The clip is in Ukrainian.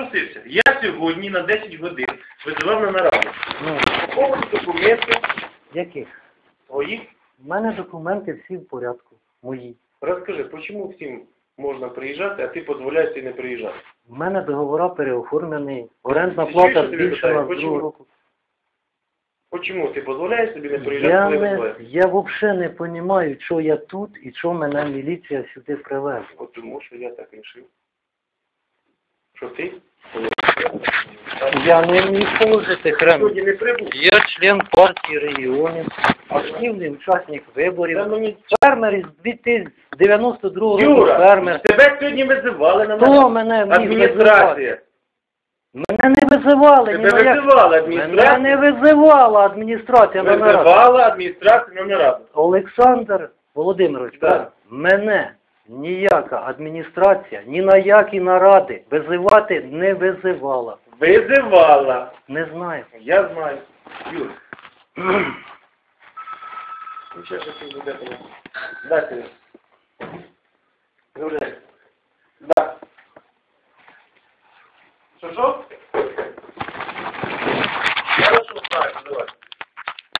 наголосився. Я сьогодні на 10 годин визивав на нараду. Ну, поводу яких? твоїх. У мене документи всі в порядку. Мої. Розкажи, чому всім можна приїжджати, а ти дозволяєш і не приїжджати? У мене договора переоформлені. Орендна Ти чуєш, плата що тобі збільшена з другого року. Чому ти дозволяєш собі не приїжджати, Я, коли не, я взагалі не розумію, що я тут і що мене міліція сюди привезла. От тому, що я так рішив. Що ти? Я не міг не прибув. Я член партії регіонів, активний учасник виборів. Фермер із 2092 року Юра, фермер. тебе сьогодні визивали на Хто мене міг визивати? адміністрація. Мене не визивали. ні Тебе на як- визивала Мене не визивала адміністрація нараду. Визивала адміністрація на нараду. Олександр Володимирович, правильно? мене ніяка адміністрація ні на які наради визивати не визивала. Визивала. Не знаю. Я знаю. Юр. Ну, ще щось буде. Дайте. Гуляй. Да. Що, що?